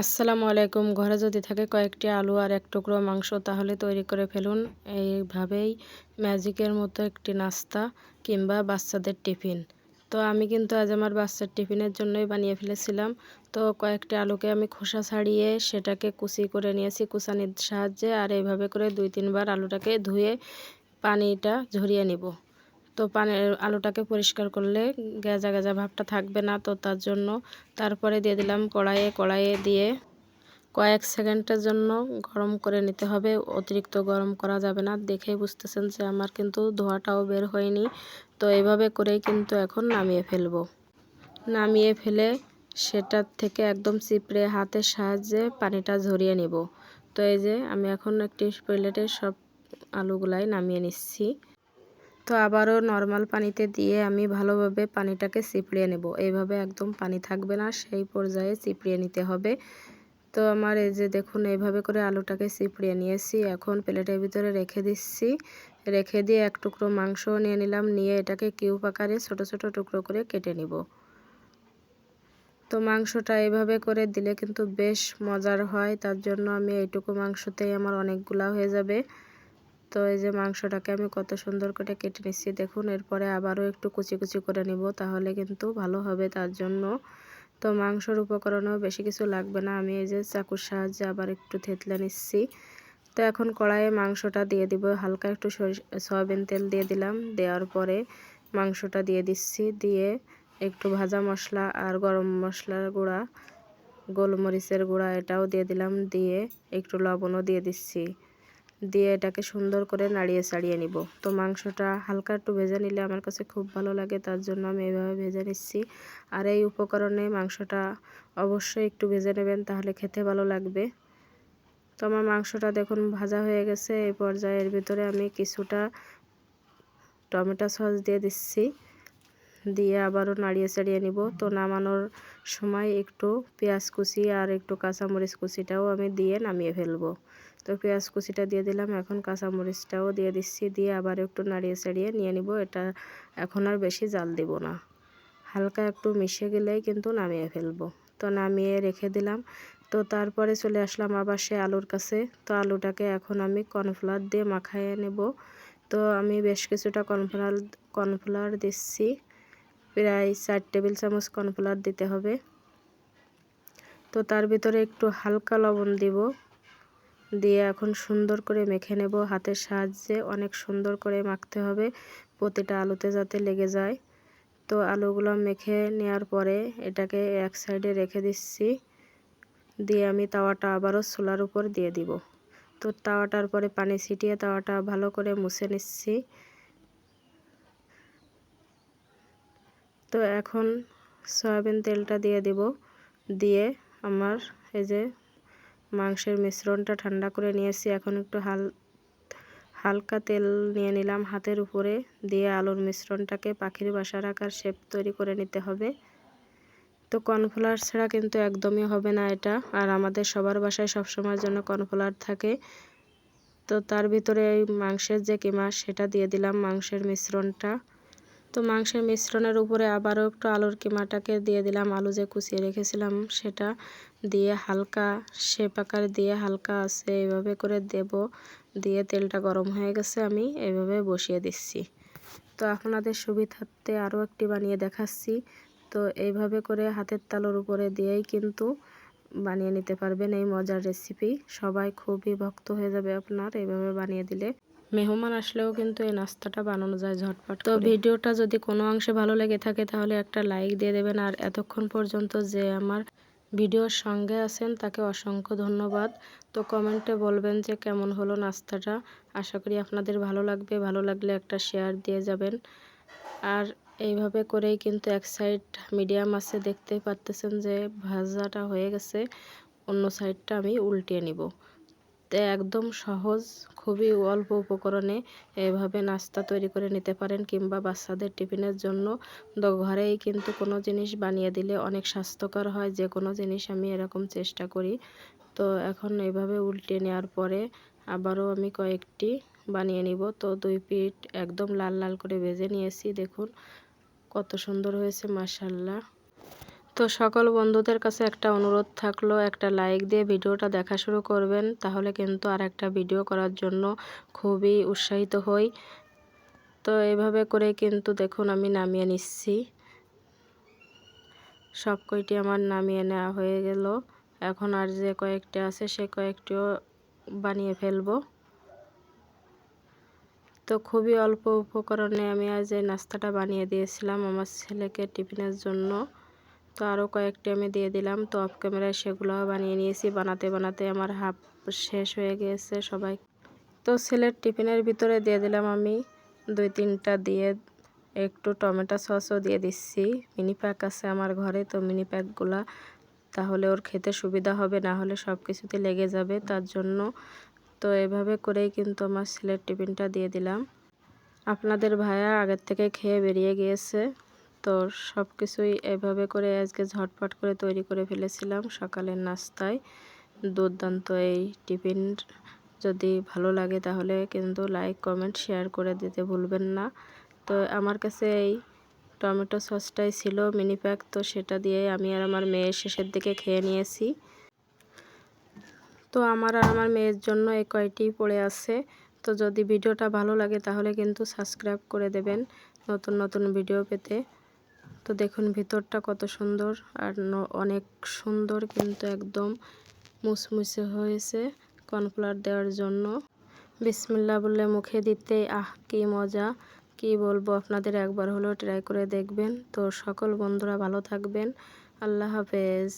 আসসালামু আলাইকুম। ঘরে যদি থাকে কয়েকটি আলু আর এক টুকরো মাংস, তাহলে তৈরি করে ফেলুন। এইভাবেই ম্যাজিকের মতো একটি নাস্তা কিংবা বাচ্চাদের টিফিন। তো আমি কিন্তু আজ আমার বাচ্চার টিফিনের জন্যই বানিয়ে ফেলেছিলাম। তো কয়েকটি আলুকে আমি খোসা ছাড়িয়ে সেটাকে কুচি করে নিয়েছি কুচানির সাহায্যে। আর এইভাবে করে দুই তিনবার আলুটাকে ধুয়ে পানিটা ঝরিয়ে নিব। তো পানির আলুটাকে পরিষ্কার করলে গেজা গেজা ভাবটা থাকবে না তো তার জন্য তারপরে দিয়ে দিলাম কড়াইয়ে কড়াইয়ে দিয়ে কয়েক সেকেন্ডের জন্য গরম করে নিতে হবে। অতিরিক্ত গরম করা যাবে না, দেখেই বুঝতেছেন যে আমার কিন্তু ধোয়াটাও বের হয়নি। তো এভাবে করেই কিন্তু এখন নামিয়ে ফেলব। নামিয়ে ফেলে সেটার থেকে একদম চিপড়ে হাতের সাহায্যে পানিটা ঝরিয়ে নিব। তো এই যে আমি এখন একটি প্লেটে সব আলুগুলাই নামিয়ে নিচ্ছি। তো আবারও নর্মাল পানিতে দিয়ে আমি ভালোভাবে পানিটাকে চিপড়িয়ে নেব। এইভাবে একদম পানি থাকবে না, সেই পর্যায়ে চিপড়িয়ে নিতে হবে। তো আমার এই যে দেখুন, এইভাবে করে আলুটাকে চিপড়িয়ে নিয়েছি। এখন প্লেটের ভিতরে রেখে দিচ্ছি। রেখে দিয়ে এক টুকরো মাংস নিয়ে নিলাম, নিয়ে এটাকে কিউব আকারে ছোটো ছোটো টুকরো করে কেটে নিব। তো মাংসটা এভাবে করে দিলে কিন্তু বেশ মজার হয়। তার জন্য আমি এইটুকু মাংসতেই আমার অনেকগুলা হয়ে যাবে। তো এই যে মাংসটাকে আমি কত সুন্দর করে কেটে নিচ্ছি, দেখুন, এরপরে আবারও একটু কুচি কুচি করে নিব, তাহলে কিন্তু ভালো হবে তার জন্য। তো মাংসর উপকরণও বেশি কিছু লাগবে না, আমি এই যে চাকুর সাহায্যে আবার একটু থেতলে নিচ্ছি। তো এখন কড়াইয়ে মাংসটা দিয়ে দিব, হালকা একটু সয়াবিন তেল দিয়ে দিলাম, দেওয়ার পরে মাংসটা দিয়ে দিচ্ছি, দিয়ে একটু ভাজা মশলা আর গরম মশলার গুঁড়া, গোলমরিচের গুঁড়া এটাও দিয়ে দিলাম, দিয়ে একটু লবণও দিয়ে দিচ্ছি। দিয়ে এটাকে সুন্দর করে নাড়িয়ে চাড়িয়ে নিব। তো মাংসটা হালকা একটু ভেজে নিলে আমার কাছে খুব ভালো লাগে, তার জন্য আমি এভাবে ভেজে নিচ্ছি। আর এই উপকরণে মাংসটা অবশ্যই একটু ভেজে নেবেন, তাহলে খেতে ভালো লাগবে। তো আমার মাংসটা দেখুন ভাজা হয়ে গেছে, এই পর্যায়ের ভিতরে আমি কিছুটা টমেটো সস দিয়ে দিচ্ছি। দিয়ে আবারও নাড়িয়ে চাড়িয়ে নিব। তো নামানোর সময় একটু পেঁয়াজ কুচি আর একটু কাঁচামরিচ কুচিটাও আমি দিয়ে নামিয়ে ফেলব। তো পেঁয়াজ কুচিটা দিয়ে দিলাম। এখন কাঁচামরিচটাও দিয়ে দিচ্ছি। দিয়ে আবার একটু নাড়িয়ে চাড়িয়ে নিয়ে নিব। এটা এখন আর বেশি জাল দিব না। হালকা একটু মিশে গেলেই কিন্তু নামিয়ে ফেলব। তো নামিয়ে রেখে দিলাম। তো তারপরে চলে আসলাম আবার সে আলুর কাছে। তো আলুটাকে এখন আমি কর্নফ্লাওয়ার দিয়ে মাখাইয়ে নেব। তো আমি বেশ কিছুটা কর্নফ্লাওয়ার কর্নফ্লাওয়ার দিচ্ছি। প্রায় চার টেবিল চামচ কর্নফ্লাওয়ার দিতে হবে। তো তার ভিতরে একটু হালকা লবণ দিব। দিয়ে এখন সুন্দর করে মেখে নেব হাতের সাহায্যে। অনেক সুন্দর করে মাখতে হবে, প্রতিটা আলুতে যাতে লেগে যায়। তো আলুগুলো মেখে নেওয়ার পরে এটাকে এক সাইডে রেখে দিচ্ছি। দিয়ে আমি তাওয়াটা আবারও চুলার উপর দিয়ে দিব। তো তাওয়াটার পরে পানি ছিটিয়ে তাওয়াটা ভালো করে মুছে নিচ্ছি। তো এখন সয়াবিন তেলটা দিয়ে দিব। দিয়ে আমার এই যে মাংসের মিশ্রণটা ঠান্ডা করে নিয়েছি। এখন একটু হাল, হালকা তেল নিয়ে নিলাম হাতের উপরে। দিয়ে আলুর মিশ্রণটাকে পাখির বাসার আকার শেপ তৈরি করে নিতে হবে। তো কর্নফ্লাওয়ার ছাড়া কিন্তু একদমই হবে না এটা। আর আমাদের সবার বাসায় সবসময়ের জন্য কর্নফ্লাওয়ার থাকে। তো তার ভিতরে এই মাংসের যে কিমা, সেটা দিয়ে দিলাম মাংসের মিশ্রণটা। তো মাংসের মিশ্রণের উপরে আবারও একটু আলুর কিমাটাকে দিয়ে দিলাম। আলু যে কুচিয়ে রেখেছিলাম সেটা দিয়ে হালকা শেপ আকার দিয়ে হালকা আছে এইভাবে করে দেব। দিয়ে তেলটা গরম হয়ে গেছে, আমি এইভাবে বসিয়ে দিচ্ছি। তো আপনাদের সুবিধার্থে আরও একটি বানিয়ে দেখাচ্ছি। তো এইভাবে করে হাতের তালুর উপরে দিয়েই কিন্তু বানিয়ে নিতে পারবেন এই মজার রেসিপি সবাই খুবই ভক্ত হয়ে যাবে আপনার এইভাবে বানিয়ে দিলে। মেহমান আসলেও কিন্তু এই নাস্তাটা বানানো যায় ঝটপট তো ভিডিওটা যদি কোনো অংশে ভালো লেগে থাকে তাহলে একটা লাইক দিয়ে দেবেন। আর এতক্ষণ পর্যন্ত যে আমার ভিডিওর সঙ্গে আছেন তাকে অসংখ্য ধন্যবাদ। তো কমেন্টে বলবেন যে কেমন হলো নাস্তাটা। আশা করি আপনাদের ভালো লাগবে। ভালো লাগলে একটা শেয়ার দিয়ে যাবেন। আর এইভাবে করেই কিন্তু এক সাইড মিডিয়াম আছে। দেখতে পারতেছেন যে ভাজাটা হয়ে গেছে। অন্য সাইডটা আমি উল্টিয়ে নিব। একদম সহজ, খুবই অল্প উপকরণে এভাবে নাস্তা তৈরি করে নিতে পারেন কিংবা বাচ্চাদের টিফিনের জন্য ঘরেই কিন্তু কোনো জিনিস বানিয়ে দিলে অনেক স্বাস্থ্যকর হয়, যে কোনো জিনিস আমি এরকম চেষ্টা করি। তো এখন এভাবে উল্টে নেওয়ার পরে আবারও আমি কয়েকটি বানিয়ে নিব। তো দুই পিঠ একদম লাল লাল করে ভেজে নিয়েছি। দেখুন কত সুন্দর হয়েছে মাসাল্লাহ তো সকল বন্ধুদের কাছে একটা অনুরোধ থাকল, একটা লাইক দিয়ে ভিডিওটা দেখা শুরু করবেন। তাহলে কিন্তু আর একটা ভিডিও করার জন্য খুবই উৎসাহিত হই। তো এভাবে করে কিন্তু দেখুন আমি নামিয়ে নিচ্ছি। সব কয়টি আমার নামিয়ে নেওয়া হয়ে গেল। এখন আর যে কয়েকটি আছে সে কয়েকটিও বানিয়ে ফেলব। তো খুবই অল্প উপকরণে আমি আজ এই নাস্তাটা বানিয়ে দিয়েছিলাম আমার ছেলেকে টিফিনের জন্য। তো আরও কয়েকটি আমি দিয়ে দিলাম। তো অফ ক্যামেরায় সেগুলোও বানিয়ে নিয়েছি। বানাতে বানাতে আমার হাফ শেষ হয়ে গিয়েছে সবাই। তো ছেলের টিফিনের ভিতরে দিয়ে দিলাম আমি দুই, তিনটা দিয়ে একটু টমেটো সসও দিয়ে দিচ্ছি। মিনি প্যাক আছে আমার ঘরে, তো মিনি প্যাকগুলা তাহলে ওর খেতে সুবিধা হবে, না হলে সব কিছুতে লেগে যাবে তার জন্য। তো এভাবে করেই কিন্তু আমার ছেলের টিফিনটা দিয়ে দিলাম। আপনাদের ভাইয়া আগের থেকে খেয়ে বেরিয়ে গিয়েছে। তো সব কিছুই এভাবে করে আজকে ঝটপট করে তৈরি করে ফেলেছিলাম সকালের নাস্তায়। দুর্দান্ত এই টিফিন। যদি ভালো লাগে তাহলে কিন্তু লাইক, কমেন্ট, শেয়ার করে দিতে ভুলবেন না। তো আমার কাছে এই টমেটো সসটাই ছিল মিনি প্যাক। তো সেটা দিয়ে আমি আর আমার মেয়ের শেষের দিকে খেয়ে নিয়েছি। তো আমার আর আমার মেয়ের জন্য এই কয়টি পড়ে আছে। তো যদি ভিডিওটা ভালো লাগে তাহলে কিন্তু সাবস্ক্রাইব করে দেবেন নতুন নতুন ভিডিও পেতে। তো দেখুন ভিতরটা কত সুন্দর আর অনেক সুন্দর কিন্তু একদম মুসমুসে হয়েছে কর্নফ্লাওয়ার দেওয়ার জন্য। বিসমিল্লা বললে মুখে দিতে, আহ, কি মজা। কি বলব, আপনাদের একবার হলেও ট্রাই করে দেখবেন। তো সকল বন্ধুরা ভালো থাকবেন। আল্লাহ হাফেজ।